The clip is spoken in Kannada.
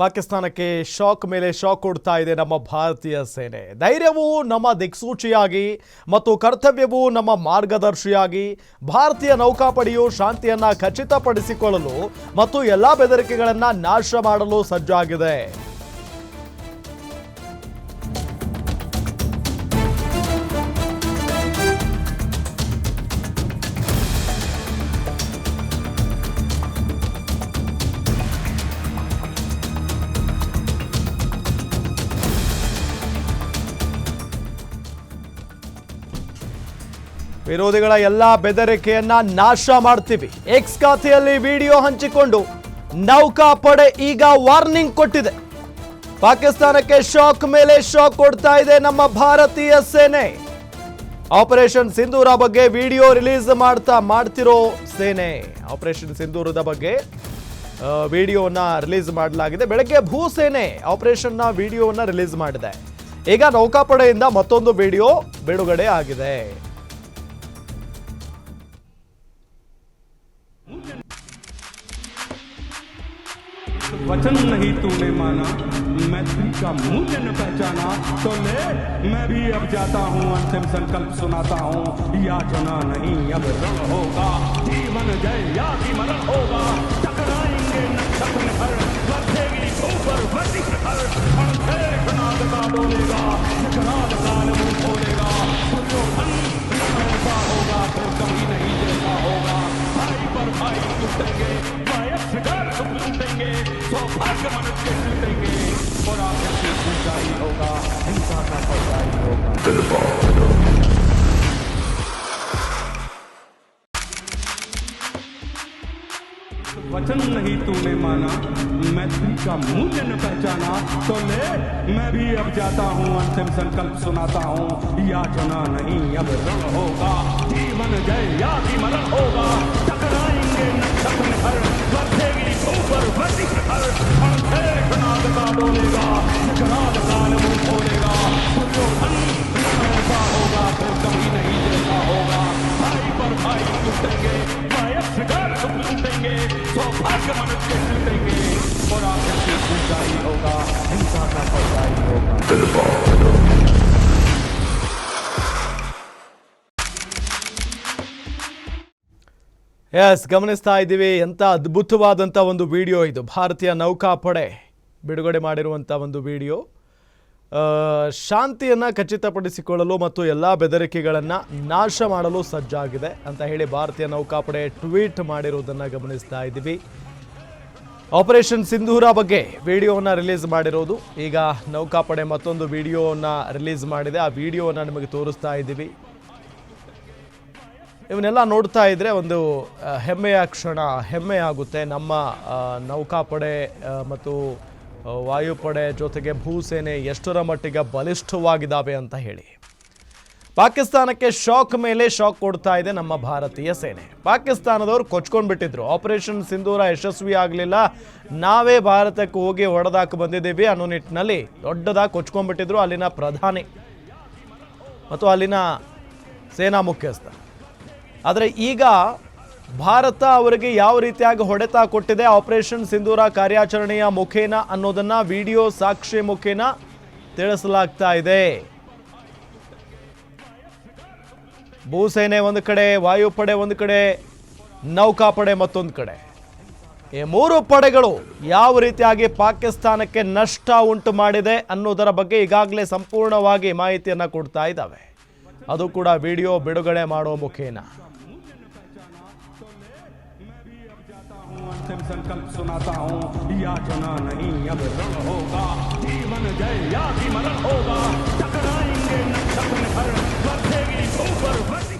ಪಾಕಿಸ್ತಾನಕ್ಕೆ ಶಾಕ್ ಮೇಲೆ ಶಾಕ್ ಕೊಡ್ತಾ ಇದೆ ನಮ್ಮ ಭಾರತೀಯ ಸೇನೆ. ಧೈರ್ಯವು ನಮ್ಮ ದಿಕ್ಸೂಚಿಯಾಗಿ ಮತ್ತು ಕರ್ತವ್ಯವು ನಮ್ಮ ಮಾರ್ಗದರ್ಶಿಯಾಗಿ ಭಾರತೀಯ ನೌಕಾಪಡೆಯು ಶಾಂತಿಯನ್ನ ಖಚಿತಪಡಿಸಿಕೊಳ್ಳಲು ಮತ್ತು ಎಲ್ಲ ಬೆದರಿಕೆಗಳನ್ನು ನಾಶ ಮಾಡಲು ಸಜ್ಜಾಗಿದೆ. ವಿರೋಧಿಗಳ ಎಲ್ಲ ಬೆದರಿಕೆಯನ್ನ ನಾಶ ಮಾಡ್ತೀವಿ. ಎಕ್ಸ್ ಖಾತೆಯಲ್ಲಿ ವಿಡಿಯೋ ಹಂಚಿಕೊಂಡು ನೌಕಾಪಡೆ ಈಗ ವಾರ್ನಿಂಗ್ ಕೊಟ್ಟಿದೆ. ಪಾಕಿಸ್ತಾನಕ್ಕೆ ಶಾಕ್ ಮೇಲೆ ಶಾಕ್ ಕೊಡ್ತಾ ಇದೆ ನಮ್ಮ ಭಾರತೀಯ ಸೇನೆ. ಆಪರೇಷನ್ ಸಿಂಧೂರ ಬಗ್ಗೆ ವಿಡಿಯೋ ರಿಲೀಸ್ ಮಾಡ್ತಾ ಮಾಡ್ತಿರೋ ಸೇನೆ. ಆಪರೇಷನ್ ಸಿಂಧೂರದ ಬಗ್ಗೆ ವಿಡಿಯೋನ ರಿಲೀಸ್ ಮಾಡಲಾಗಿದೆ. ಬೆಳಗ್ಗೆ ಭೂಸೇನೆ ಆಪರೇಷನ್ನ ವಿಡಿಯೋನ ರಿಲೀಸ್ ಮಾಡಿದೆ. ಈಗ ನೌಕಾಪಡೆಯಿಂದ ಮತ್ತೊಂದು ವಿಡಿಯೋ ಬಿಡುಗಡೆ ಆಗಿದೆ. वचन नहीं तूने माना, मैत्री का मूल्य न पहचाना। तो ले, मैं भी अब जाता हूँ, अंतिम संकल्प सुनाता हूँ। याचना नहीं अब रण होगा, जीवन जय या की मरण होगा। टकराएँगे नक्षत्र हर बढ़ेगी ऊपर वचन नहीं तूने माना, मैत्री का मूल्य न पहचाना तो ले, मैं भी अब जाता हूँ, अंतिम संकल्प सुनाता हूँ, याचना नहीं अब रण होगा, जीवन जय या की मरण होगा, टकराएँगे नक्षत्र the ball. ಎಸ್ ಗಮನಿಸ್ತಾ ಇದ್ದೀವಿ. ಎಂಥ ಅದ್ಭುತವಾದಂಥ ಒಂದು ವಿಡಿಯೋ ಇದು. ಭಾರತೀಯ ನೌಕಾಪಡೆ ಬಿಡುಗಡೆ ಮಾಡಿರುವಂಥ ಒಂದು ವಿಡಿಯೋ. ಶಾಂತಿಯನ್ನು ಖಚಿತಪಡಿಸಿಕೊಳ್ಳಲು ಮತ್ತು ಎಲ್ಲ ಬೆದರಿಕೆಗಳನ್ನು ನಾಶ ಮಾಡಲು ಸಜ್ಜಾಗಿದೆ ಅಂತ ಹೇಳಿ ಭಾರತೀಯ ನೌಕಾಪಡೆ ಟ್ವೀಟ್ ಮಾಡಿರುವುದನ್ನು ಗಮನಿಸ್ತಾ ಇದ್ದೀವಿ. ಆಪರೇಷನ್ ಸಿಂಧೂರ ಬಗ್ಗೆ ವಿಡಿಯೋವನ್ನು ರಿಲೀಸ್ ಮಾಡಿರೋದು. ಈಗ ನೌಕಾಪಡೆ ಮತ್ತೊಂದು ವಿಡಿಯೋವನ್ನು ರಿಲೀಸ್ ಮಾಡಿದೆ. ಆ ವಿಡಿಯೋವನ್ನು ನಿಮಗೆ ತೋರಿಸ್ತಾ ಇದ್ದೀವಿ. ಇವನ್ನೆಲ್ಲ ನೋಡ್ತಾ ಇದ್ರೆ ಒಂದು ಹೆಮ್ಮೆಯ ಕ್ಷಣ, ಹೆಮ್ಮೆ ಆಗುತ್ತೆ. ನಮ್ಮ ನೌಕಾಪಡೆ ಮತ್ತು ವಾಯುಪಡೆ ಜೊತೆಗೆ ಭೂಸೇನೆ ಎಷ್ಟರ ಮಟ್ಟಿಗೆ ಬಲಿಷ್ಠವಾಗಿದ್ದಾವೆ ಅಂತ ಹೇಳಿ. ಪಾಕಿಸ್ತಾನಕ್ಕೆ ಶಾಕ್ ಮೇಲೆ ಶಾಕ್ ಕೊಡ್ತಾ ಇದೆ ನಮ್ಮ ಭಾರತೀಯ ಸೇನೆ. ಪಾಕಿಸ್ತಾನದವರು ಕೊಚ್ಕೊಂಡ್ಬಿಟ್ಟಿದ್ರು. ಆಪರೇಷನ್ ಸಿಂಧೂರ ಯಶಸ್ವಿ ಆಗಲಿಲ್ಲ. ನಾವೇ ಭಾರತಕ್ಕೆ ಹೋಗಿ ಹೊಡೆದಾಕ ಬಂದಿದ್ದೀವಿ ಅನ್ನೋ ನಿಟ್ಟಿನಲ್ಲಿ ದೊಡ್ಡದಾಗಿ ಕೊಚ್ಕೊಂಡ್ಬಿಟ್ಟಿದ್ರು ಅಲ್ಲಿನ ಪ್ರಧಾನಿ ಮತ್ತು ಅಲ್ಲಿನ ಸೇನಾ ಮುಖ್ಯಸ್ಥ. ಆದರೆ ಈಗ ಭಾರತ ಅವರಿಗೆ ಯಾವ ರೀತಿಯಾಗಿ ಹೊಡೆತ ಕೊಟ್ಟಿದೆ ಆಪರೇಷನ್ ಸಿಂಧೂರ ಕಾರ್ಯಾಚರಣೆಯ ಮುಖೇನ ಅನ್ನೋದನ್ನು, ವಿಡಿಯೋ ಸಾಕ್ಷಿ ಮುಖೇನ ತಿಳಿಸಲಾಗ್ತಾ ಇದೆ. ಭೂಸೇನೆ ಒಂದು ಕಡೆ ವಾಯುಪಡೆ ಒಂದು ಕಡೆ ನೌಕಾಪಡೆ ಮತ್ತೊಂದು ಕಡೆ. ಈ ಮೂರು ಪಡೆಗಳು ಯಾವ ರೀತಿಯಾಗಿ ಪಾಕಿಸ್ತಾನಕ್ಕೆ ನಷ್ಟ ಉಂಟು ಮಾಡಿದೆ ಅನ್ನೋದರ ಬಗ್ಗೆ ಈಗಾಗಲೇ ಸಂಪೂರ್ಣವಾಗಿ ಮಾಹಿತಿಯನ್ನು ಕೊಡ್ತಾ ಇದ್ದಾವೆ. ಅದು ಕೂಡ ವಿಡಿಯೋ ಬಿಡುಗಡೆ ಮಾಡೋ ಮುಖೇನ. Hayır, sevgili Umarım.